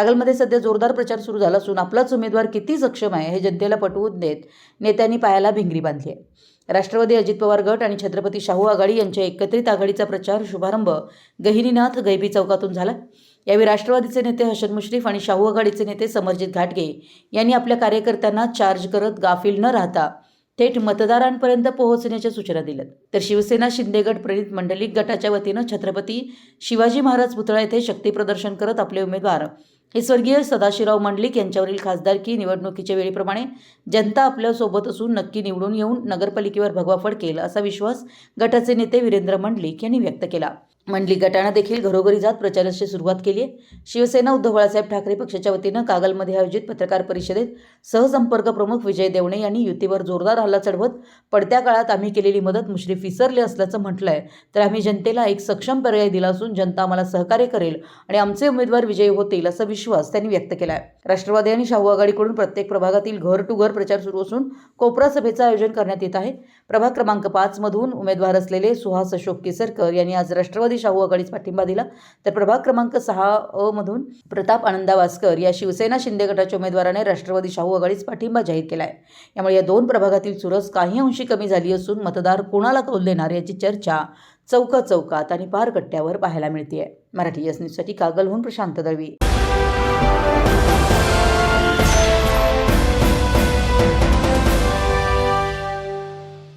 कागलमध्ये सध्या जोरदार प्रचार सुरू झाला असून आपलाच उमेदवार किती सक्षम आहे हे जनतेला पटवून देत नेत्यांनी पायाला भिंगरी बांधली आहे. राष्ट्रवादी अजित पवार गट आणि छत्रपती शाहू आघाडी यांच्या एकत्रित आघाडीचा प्रचार शुभारंभ गहिनीनाथ गैबी चौकातून झाला. यावेळी राष्ट्रवादीचे नेते हसन मुश्रीफ आणि शाहू आघाडीचे नेते समरजित घाटगे यांनी आपल्या कार्यकर्त्यांना चार्ज करत गाफील न राहता थेट मतदारांपर्यंत पोहोचण्याच्या सूचना दिल्यात. तर शिवसेना शिंदेगड प्रणित मंडलिक गटाच्या वतीनं छत्रपती शिवाजी महाराज पुतळा येथे शक्तीप्रदर्शन करत आपले उमेदवार हे स्वर्गीय सदाशिवराव मंडलिक यांच्यावरील खासदारकी निवडणुकीच्या वेळीप्रमाणे जनता आपल्यासोबत असून नक्की निवडून येऊन नगरपालिकेवर भगवा फडकेल असा विश्वास गटाचे नेते वीरेंद्र मंडलिक यांनी व्यक्त केला. मंडली गटानं देखील घरोघरी जात प्रचाराची सुरुवात केली आहे. शिवसेना उद्धव बाळासाहेब ठाकरे पक्षाच्या वतीनं कागलमध्ये आयोजित पत्रकार परिषदेत सहसंपर्क प्रमुख विजय देवणे यांनी युतीवर जोरदार हल्ला चढवत पडत्या काळात आम्ही केलेली मदत मुश्रीफ विसरले असल्याचं म्हटलं आहे तर आम्ही जनतेला एक सक्षम पर्याय दिला असून जनता आम्हाला सहकार्य करेल आणि आमचे उमेदवार विजयी होतील असा विश्वास त्यांनी व्यक्त केला आहे राष्ट्रवादी आणि शाहू आघाडीकडून प्रत्येक प्रभागातील घर टू घर प्रचार सुरू असून कोपरा सभेचं आयोजन करण्यात येत आहे. प्रभाग क्रमांक पाचमधून उमेदवार असलेले सुहास अशोक केसरकर यांनी आज राष्ट्रवादी शाहू आघाडीस पाठिंबा दिला. तर प्रभाग क्रमांक सहा अ मधून प्रताप आनंदावासकर या शिवसेना शिंदे गटाच्या उमेदवाराने राष्ट्रवादी शाहू आघाडीस पाठिंबा जाहीर केला आहे यामुळे या दोन प्रभागातील चुरस काही अंशी कमी झाली असून मतदार कोणाला कौल देणार याची चर्चा चौका चौकात आणि पारकट्ट्यावर पाहायला मिळते मराठी एस न्यूजसाठी कागलहून प्रशांत दळवी.